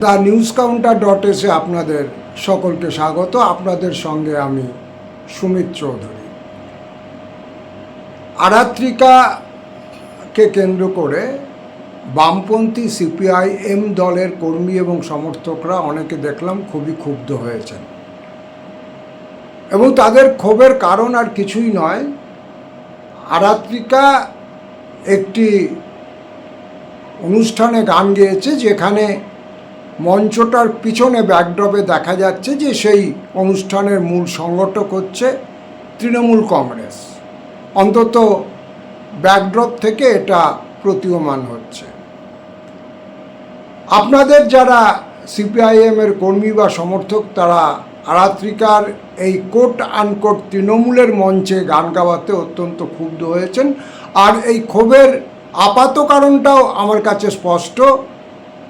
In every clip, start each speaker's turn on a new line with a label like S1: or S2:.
S1: The news counter dot এসে আপনাদের সকলকে স্বাগত। আপনাদের সঙ্গে আমি সুমিত চৌধুরী। আরাত্রিকাকে কেন্দ্র করে বামপন্থী সিপিআই এম দলের কর্মী এবং সমর্থকরা অনেকে দেখলাম খুবই ক্ষুব্ধ হয়েছেন। এবং তাদের ক্ষোভের কারণ আর কিছুই নয়। আরাত্রিকা একটি অনুষ্ঠানে গান গেয়েছে যেখানে মঞ্চটার পিছনে ব্যাকড্রপে দেখা যাচ্ছে যে সেই অনুষ্ঠানের মূল সংগঠক হচ্ছে তৃণমূল কংগ্রেস। অন্তত ব্যাকড্রপ থেকে এটা প্রতীয়মান হচ্ছে। আপনাদের যারা সিপিআইএমের কর্মী বা সমর্থক, তারা আরাত্রিকার এই কোট আনকোট তৃণমূলের মঞ্চে গান গাওয়াতে অত্যন্ত ক্ষুব্ধ হয়েছেন। আর এই ক্ষোভের আপাত কারণটাও আমার কাছে স্পষ্ট।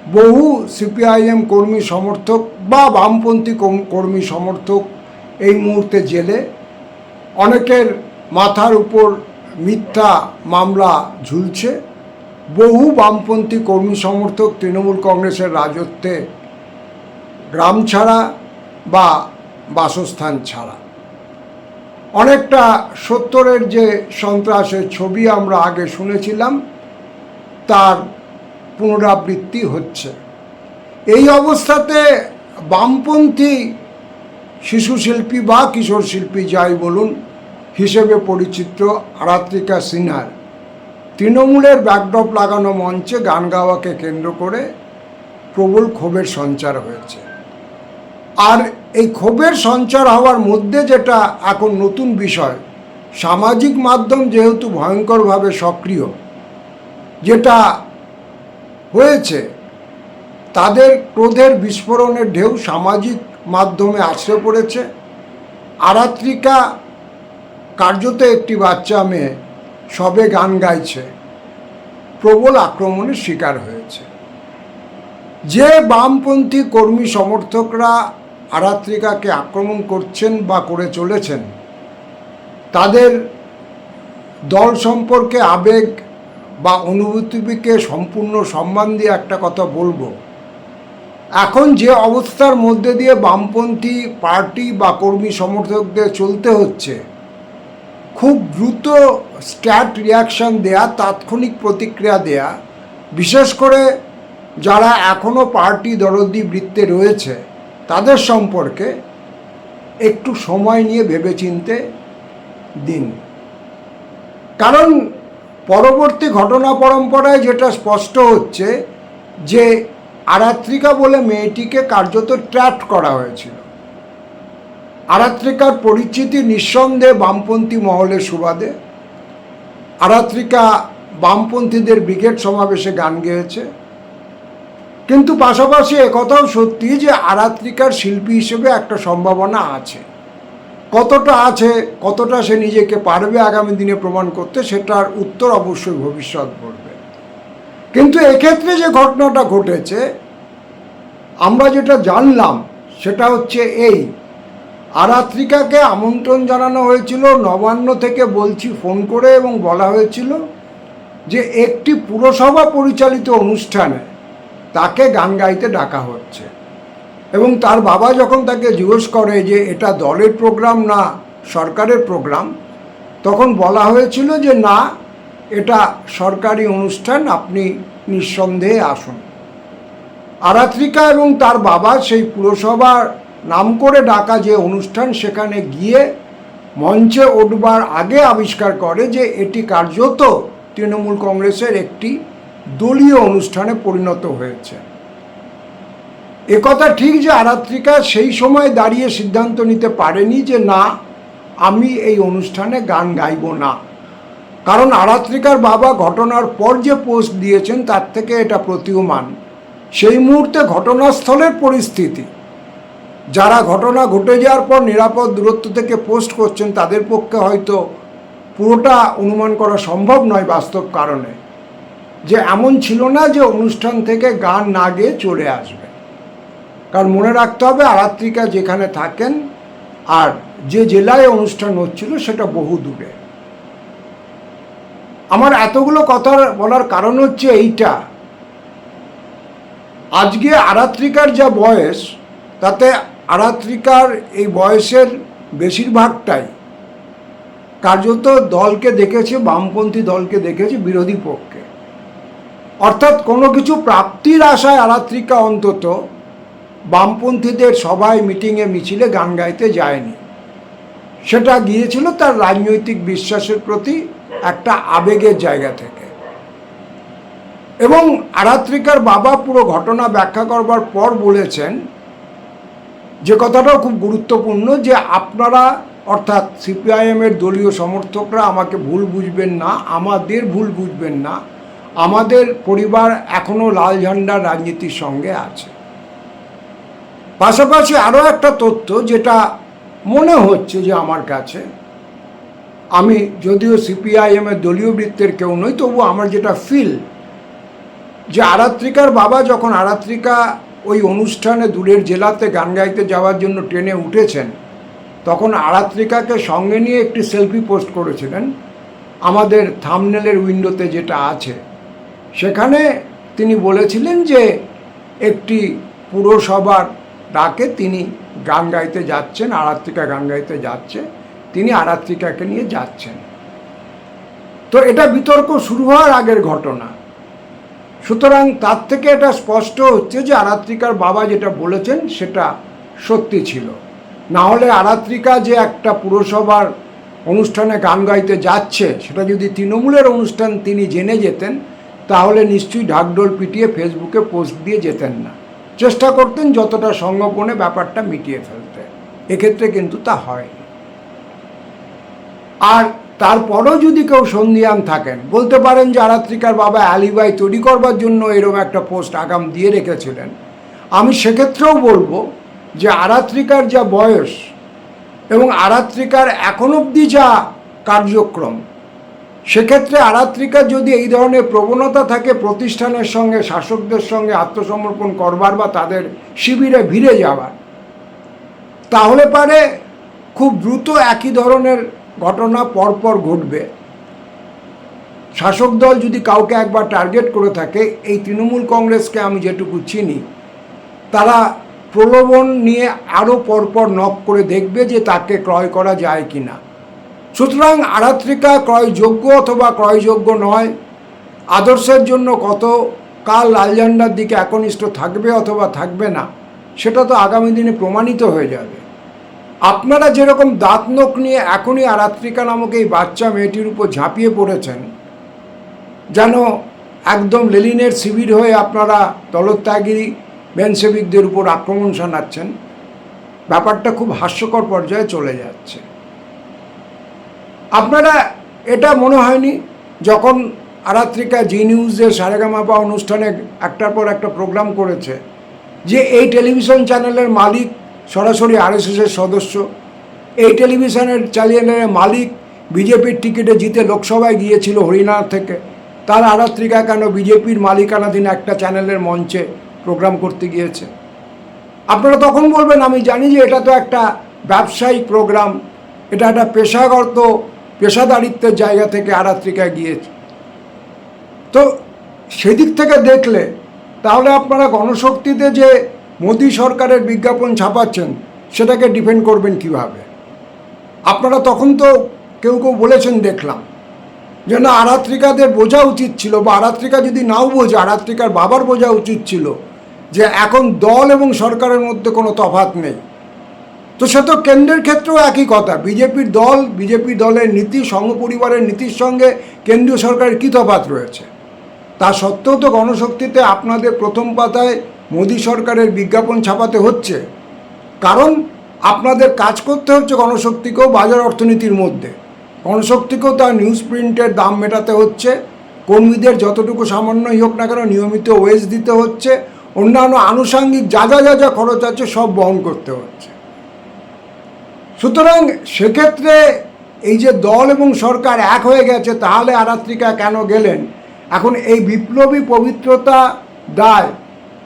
S1: বহু সিপিআইএম কর্মী সমর্থক বা বামপন্থী কর্মী সমর্থক এই মুহূর্তে জেলে। অনেকের মাথার উপর মিথ্যা মামলা ঝুলছে। বহু বামপন্থী কর্মী সমর্থক তৃণমূল কংগ্রেসের রাজত্বে গ্রাম ছাড়া বা বাসস্থান ছাড়া। অনেকটা সত্তরের যে সন্ত্রাসের ছবি আমরা আগে শুনেছিলাম, তার পুনরাবৃত্তি হচ্ছে। এই অবস্থাতে বামপন্থী শিশু শিল্পী বা কিশোর শিল্পী যাই বলুন, হিসেবে পরিচিত আরাত্রিকা সিনহার। তৃণমূলের ব্যাকড্রপ লাগানো মঞ্চে গান গাওয়াকে কেন্দ্র করে প্রবল ক্ষোভের সঞ্চার হয়েছে। আর এই ক্ষোভের সঞ্চার হওয়ার মধ্যে যেটা এখন নতুন বিষয়, সামাজিক মাধ্যম যেহেতু ভয়ঙ্করভাবে সক্রিয়, যেটা হয়েছে। তাদের ক্রোধের বিস্ফোরণের ঢেউ সামাজিক মাধ্যমে আছড়ে পড়েছে। আরাত্রিকা কার্যত একটি বাচ্চা মেয়ে সবে গান গাইছে। প্রবল আক্রমণের শিকার হয়েছে। যে বামপন্থী কর্মী সমর্থকরা আরাত্রিকাকে আক্রমণ করছেন বা করে চলেছেন, তাদের দল সম্পর্কে আবেগ বা অনুভূতিকে সম্পূর্ণ সম্মান দিয়ে একটা কথা বলব। এখন যে অবস্থার মধ্যে দিয়ে বামপন্থী পার্টি বা কর্মী সমর্থকদের চলতে হচ্ছে, খুব দ্রুত স্ট্যাট রিয়াকশন দেয়া, তাৎক্ষণিক প্রতিক্রিয়া দেয়া, বিশেষ করে যারা এখনও পার্টি দরদি বৃত্তে রয়েছে, তাদের সম্পর্কে একটু সময় নিয়ে ভেবেচিন্তে দিন। কারণ পরবর্তী ঘটনা পরম্পরায় যেটা স্পষ্ট হচ্ছে যে আরাত্রিকা বলে মেয়েটিকে কার্যত ট্র্যাপ করা হয়েছিল। আরাত্রিকার পরিচিতি নিঃসন্দেহে বামপন্থী মহলের সুবাদে। আরাত্রিকা বামপন্থীদের ব্রিগেড সমাবেশে গান গেয়েছে। কিন্তু পাশাপাশি একথাও সত্যি যে আরাত্রিকার শিল্পী হিসেবে একটা সম্ভাবনা আছে। কতটা আছে, কতটা সে নিজেকে পারবে আগামী দিনে প্রমাণ করতে, সেটার উত্তর অবশ্যই ভবিষ্যৎ বলবে। কিন্তু এক্ষেত্রে যে ঘটনাটা ঘটেছে, আমরা যেটা জানলাম, সেটা হচ্ছে এই। আরাত্রিকাকে আমন্ত্রণ জানানো হয়েছিল, নবান্ন থেকে বলছি ফোন করে এবং বলা হয়েছিল যে একটি পুরসভা পরিচালিত অনুষ্ঠানে তাকে গান গাইতে ডাকা হচ্ছে। এবং তার বাবা যখন তাকে জিজ্ঞেস করে যে এটা দলের প্রোগ্রাম না সরকারের প্রোগ্রাম, তখন বলা হয়েছিল যে না, এটা সরকারি অনুষ্ঠান, আপনি নিঃসন্দেহে আসুন। আরাত্রিকা এবং তার বাবা সেই পুরসভার নাম করে ডাকা যে অনুষ্ঠান, সেখানে গিয়ে মঞ্চে উঠবার আগে আবিষ্কার করে যে এটি কার্যত তৃণমূল কংগ্রেসের একটি দলীয় অনুষ্ঠানে পরিণত হয়েছে। একথা ঠিক যে আরাত্রিকা সেই সময় দাঁড়িয়ে সিদ্ধান্ত নিতে পারেনি যে না, আমি এই অনুষ্ঠানে গান গাইব না। কারণ আরাত্রিকার বাবা ঘটনার পর যে পোস্ট দিয়েছেন তার থেকে এটা প্রতীয়মান। সেই মুহূর্তে ঘটনাস্থলের পরিস্থিতি। যারা ঘটনা ঘটে যাওয়ার পর নিরাপদ দূরত্ব থেকে পোস্ট করছেন তাদের পক্ষে হয়তো পুরোটা অনুমান করা সম্ভব নয় বাস্তব কারণে। যে এমন ছিল না যে অনুষ্ঠান থেকে গান না গেয়ে চলে আসবে। কারণ মনে রাখতে হবে, আরাত্রিকা যেখানে থাকেন আর যে জেলায় অনুষ্ঠান হচ্ছিল সেটা বহু দূরে। আমার এতগুলো কথা বলার কারণ হচ্ছে এইটা। আজকে আরাত্রিকার যা বয়স, তাতে আরাত্রিকার এই বয়সের বেশিরভাগটাই কার্যত দলকে দেখেছে, বামপন্থী দলকে দেখেছে বিরোধী পক্ষে। অর্থাৎ কোনো কিছু প্রাপ্তির আশায় আরাত্রিকা অন্তত বামপন্থীদের সবাই মিটিংয়ে মিছিলে গান গাইতে যায়নি। সেটা গিয়েছিল তার রাজনৈতিক বিশ্বাসের প্রতি একটা আবেগের জায়গা থেকে। এবং আরাত্রিকার বাবা পুরো ঘটনা ব্যাখ্যা করবার পর বলেছেন যে কথাটাও খুব গুরুত্বপূর্ণ যে আপনারা অর্থাৎ সিপিআইএমের দলীয় সমর্থকরা আমাকে ভুল বুঝবেন না, আমাদের ভুল বুঝবেন না, আমাদের পরিবার এখনও লাল ঝান্ডার রাজনীতির সঙ্গে আছে। পাশাপাশি আরও একটা তথ্য যেটা মনে হচ্ছে যে আমার কাছে, আমি যদিও সিপিআইএমের দলীয় বৃত্তের কেউ নই, তবু আমার যেটা ফিল যে আরাত্রিকার বাবা যখন আরাত্রিকা ওই অনুষ্ঠানে দূরের জেলাতে গান গাইতে যাওয়ার জন্য ট্রেনে উঠেছেন, তখন আরাত্রিকাকে সঙ্গে নিয়ে একটি সেলফি পোস্ট করেছিলেন আমাদের থামনেলের উইন্ডোতে যেটা আছে। সেখানে তিনি বলেছিলেন যে একটি পুরসভার ডাকে তিনি গান গাইতে যাচ্ছেন, আরাত্রিকা গান গাইতে যাচ্ছে, তিনি আরাত্রিকাকে নিয়ে যাচ্ছেন। তো এটা বিতর্ক শুরু হওয়ার আগের ঘটনা। সুতরাং তার থেকে এটা স্পষ্ট হচ্ছে যে আরাত্রিকার বাবা যেটা বলেছেন সেটা সত্যি ছিল। না হলে আরাত্রিকা যে একটা পুরসভার অনুষ্ঠানে গান গাইতে যাচ্ছে, সেটা যদি তৃণমূলের অনুষ্ঠান তিনি জেনে যেতেন, তাহলে নিশ্চয়ই ঢাকডোল পিটিয়ে ফেসবুকে পোস্ট দিয়ে যেতেন না। চেষ্টা করতেন যতটা সংগোপনে ব্যাপারটা মিটিয়ে ফেলতে। এক্ষেত্রে কিন্তু তা হয়নি। আর তারপরেও যদি কেউ সন্ধিয়ান থাকেন, বলতে পারেন যে আরাত্রিকার বাবা আলিবাই তৈরি করবার জন্য এরকম একটা পোস্ট আগাম দিয়ে রেখেছিলেন, আমি সেক্ষেত্রেও বলব যে আরাত্রিকার যা বয়স এবং আরাত্রিকার এখন অবধি যা কার্যক্রম সেক্ষেত্রে আরাত্রিকার যদি এই ধরনের প্রবণতা থাকে প্রতিষ্ঠানের সঙ্গে, শাসকদের সঙ্গে আত্মসমর্পণ করবার বা তাদের শিবিরে ভিড়ে যাওয়ার, তাহলে পারে খুব দ্রুত একই ধরনের ঘটনা পরপর ঘটবে। শাসক দল যদি কাউকে একবার টার্গেট করে থাকে, এই তৃণমূল কংগ্রেসকে আমি যেটুকু চিনি, তারা প্রলোভন নিয়ে আরও পরপর নক করে দেখবে যে তাকে ক্রয় করা যায় কি না সুতরাং আরাত্রিকা ক্রয়যোগ্য অথবা ক্রয়যোগ্য নয়। আদর্শের জন্য কত? কাল লাল ঝান্ডার দিকে একনিষ্ঠ থাকবে অথবা থাকবে না? সেটা তো আগামী দিনে প্রমাণিত হয়ে যাবে। আপনারা যেরকম দাঁত নখ নিয়ে এখনই আরাত্রিকা নামক এই বাচ্চা মেয়েটির উপর ঝাঁপিয়ে পড়েছেন, যেন একদম লেলিনের শিবির হয়ে আপনারা দলত্যাগী বেনসেবিকদের উপর আক্রমণ শানাচ্ছেন। ব্যাপারটা খুব হাস্যকর পর্যায়ে চলে যাচ্ছে। আপনারা এটা মনে হয়নি? যখন আরাত্রিকা জি নিউজের সারেগামাপা অনুষ্ঠানে একটার পর একটা প্রোগ্রাম করেছে, যে এই টেলিভিশন চ্যানেলের মালিক সরাসরি আরএসএসের সদস্য, এই টেলিভিশনের চ্যানেলের মালিক বিজেপির টিকিটে জিতে লোকসভায় গিয়েছিল হরিয়ানা থেকে, তার আরাত্রিকা কেন বিজেপির মালিকানাধীন একটা চ্যানেলের মঞ্চে প্রোগ্রাম করতে গিয়েছে? আপনারা তখন বলবেন, আমি জানি যে এটা তো একটা ব্যবসায়িক প্রোগ্রাম, এটা একটা পেশাগত পেশাদারিত্বের জায়গা থেকে আরাত্রিকায় গিয়েছে। তো সেদিক থেকে দেখলে, তাহলে আপনারা গণশক্তিতে যে মোদী সরকারের বিজ্ঞাপন ছাপাচ্ছেন, সেটাকে ডিফেন্ড করবেন কীভাবে? আপনারা তখন তো কেউ কেউ বলেছেন দেখলাম, যে না, আরাত্রিকাদের বোঝা উচিত ছিল, বা আরাত্রিকা যদি নাও বোঝে, আরাত্রিকার বাবার বোঝা উচিত ছিল, যে এখন দল এবং সরকারের মধ্যে কোনো তফাৎ নেই। তো সে তো কেন্দ্রের ক্ষেত্রেও একই কথা। বিজেপির দল, বিজেপি দলের নীতি সংঘ পরিবারের নীতির সঙ্গে কেন্দ্রীয় সরকারের কী তফাৎ রয়েছে? তা সত্ত্বেও তো গণশক্তিতে আপনাদের প্রথম পাতায় মোদী সরকারের বিজ্ঞাপন ছাপাতে হচ্ছে। কারণ আপনাদের কাজ করতে হচ্ছে গণশক্তিকেও বাজার অর্থনীতির মধ্যে। গণশক্তিকেও তার নিউজ প্রিন্টের দাম মেটাতে হচ্ছে। কর্মীদের যতটুকু সামান্যই হোক না কেন নিয়মিত ওয়েজ দিতে হচ্ছে। অন্যান্য আনুষাঙ্গিক যা যা যা যা খরচ আছে সব বহন করতে হচ্ছে। সুতরাং সেক্ষেত্রে এই যে দল এবং সরকার এক হয়ে গেছে, তাহলে আরাত্রিকা কেন গেলেন? এখন এই বিপ্লবী পবিত্রতা দায়,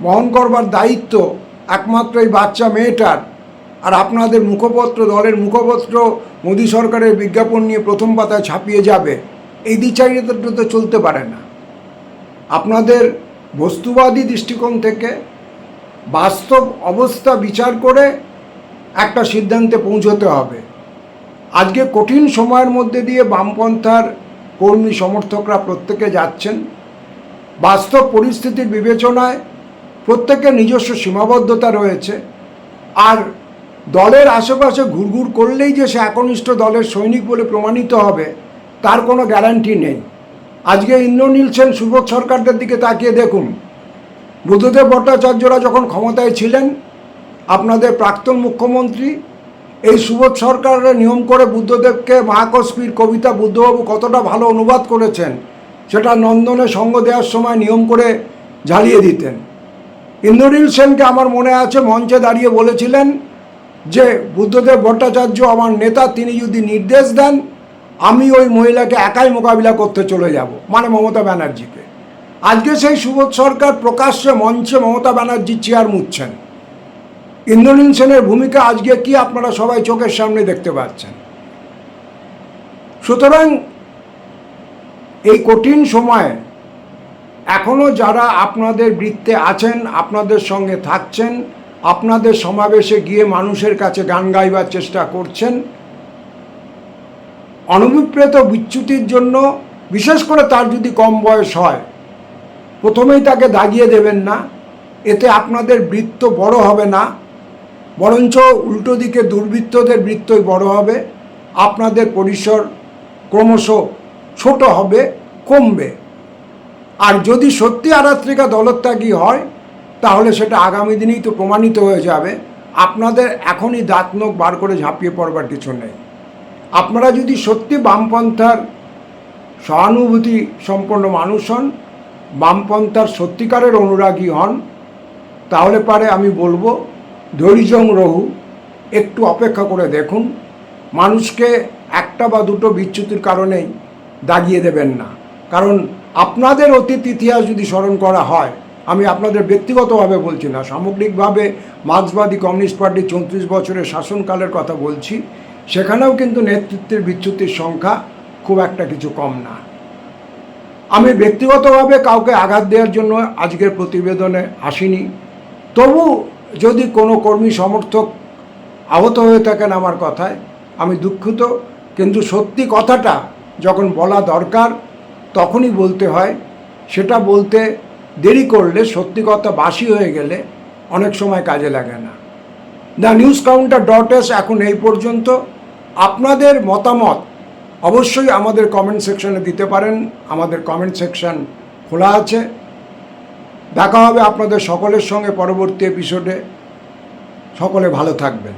S1: বহন করবার দায়িত্ব একমাত্র এই বাচ্চা মেয়েটার। আর আপনাদের মুখপত্র, দলের মুখপত্র মোদী সরকারের বিজ্ঞাপন নিয়ে প্রথম পাতায় ছাপিয়ে যাবে, এই দ্বিচারিতাটা তো চলতে পারে না। আপনাদের বস্তুবাদী দৃষ্টিকোণ থেকে বাস্তব অবস্থা বিচার করে একটা সিদ্ধান্তে পৌঁছতে হবে। আজকে কঠিন সময়ের মধ্যে দিয়ে বামপন্থার কর্মী সমর্থকরা প্রত্যেকে যাচ্ছেন। বাস্তব পরিস্থিতির বিবেচনায় প্রত্যেকের নিজস্ব সীমাবদ্ধতা রয়েছে। আর দলের আশেপাশে ঘুরঘুর করলেই যে সে একনিষ্ঠ দলের সৈনিক বলে প্রমাণিত হবে, তার কোনো গ্যারান্টি নেই। আজকে ইন্দ্রনীল সেন সুবোধ সরকারদের দিকে তাকিয়ে দেখুন। বুদ্ধদেব ভট্টাচার্যরা যখন ক্ষমতায় ছিলেন আপনাদের প্রাক্তন মুখ্যমন্ত্রী, এই সুবোধ সরকারের নিয়ম করে বুদ্ধদেবকে মহাকস্পির কবিতা বুদ্ধবাবু কতটা ভালো অনুবাদ করেছেন, সেটা নন্দনে সঙ্গ দেওয়ার সময় নিয়ম করে ঝালিয়ে দিতেন। ইন্দ্রনীল সেনকে আমার মনে আছে মঞ্চে দাঁড়িয়ে বলেছিলেন যে, বুদ্ধদেব ভট্টাচার্য আমার নেতা, তিনি যদি নির্দেশ দেন, আমি ওই মহিলাকে একাই মোকাবিলা করতে চলে যাব। মানে মমতা ব্যানার্জিকে। আজকে সেই সুবোধ সরকার প্রকাশ্যে মঞ্চে মমতা ব্যানার্জির চেয়ার মুচ্ছেন ইন্দ্রনীল সেনের ভূমিকা আজকে কি আপনারা সবাই চোখের সামনে দেখতে পাচ্ছেন? সুতরাং এই কঠিন সময়ে এখনও যারা আপনাদের বৃত্তে আছেন, আপনাদের সঙ্গে থাকছেন, আপনাদের সমাবেশে গিয়ে মানুষের কাছে গান গাইবার চেষ্টা করছেন অনভিপ্রেত বিচ্যুতির জন্য, বিশেষ করে তার যদি কম বয়স হয়, প্রথমেই তাকে দাগিয়ে দেবেন না, এতে আপনাদের বৃত্ত বড় হবে না। বরঞ্চ উল্টো দিকে দুর্বৃত্তদের বৃত্তই বড় হবে। আপনাদের পরিসর ক্রমশ ছোট হবে, কমবে। আর যদি সত্যি আরাত্রিকা দলত্যাগী হয়, তাহলে সেটা আগামী দিনেই তো প্রমাণিত হয়ে যাবে। আপনাদের এখনই দাঁত নখ বার করে ঝাঁপিয়ে পড়বার কিছু নেই। আপনারা যদি সত্যি বামপন্থার সহানুভূতি সম্পন্ন মানুষ হন, বামপন্থার সত্যিকারের অনুরাগী হন, তাহলে পারে আমি বলব ধৈর্যং রহু, একটু অপেক্ষা করে দেখুন, মানুষকে একটা বা দুটো বিচ্যুতির কারণেই দাগিয়ে দেবেন না। কারণ আপনাদের অতীত ইতিহাস যদি স্মরণ করা হয়, আমি আপনাদের ব্যক্তিগতভাবে বলছি না, সামগ্রিকভাবে মার্ক্সবাদী কমিউনিস্ট পার্টি চৌত্রিশ বছরের শাসনকালের কথা বলছি, সেখানেও কিন্তু নেতৃত্বের বিচ্যুতির সংখ্যা খুব একটা কিছু কম না। আমি ব্যক্তিগতভাবে কাউকে আঘাত দেওয়ার জন্য আজকের প্রতিবেদনে আসিনি। তবু যদি কোনো কর্মী সমর্থক আহত হয়ে থাকেন আমার কথায়, আমি দুঃখিত। কিন্তু সত্যি কথাটা যখন বলা দরকার, তখনই বলতে হয়। সেটা বলতে দেরি করলে সত্যি কথা বাসি হয়ে গেলে অনেক সময় কাজে লাগে না। The news counter dot S এখন এই পর্যন্ত। আপনাদের মতামত অবশ্যই আমাদের কমেন্ট সেকশনে দিতে পারেন। আমাদের কমেন্ট সেকশন খোলা আছে। দেখা হবে আপনাদের সকলের সঙ্গে পরবর্তী এপিসোডে সকলে ভালো থাকবেন।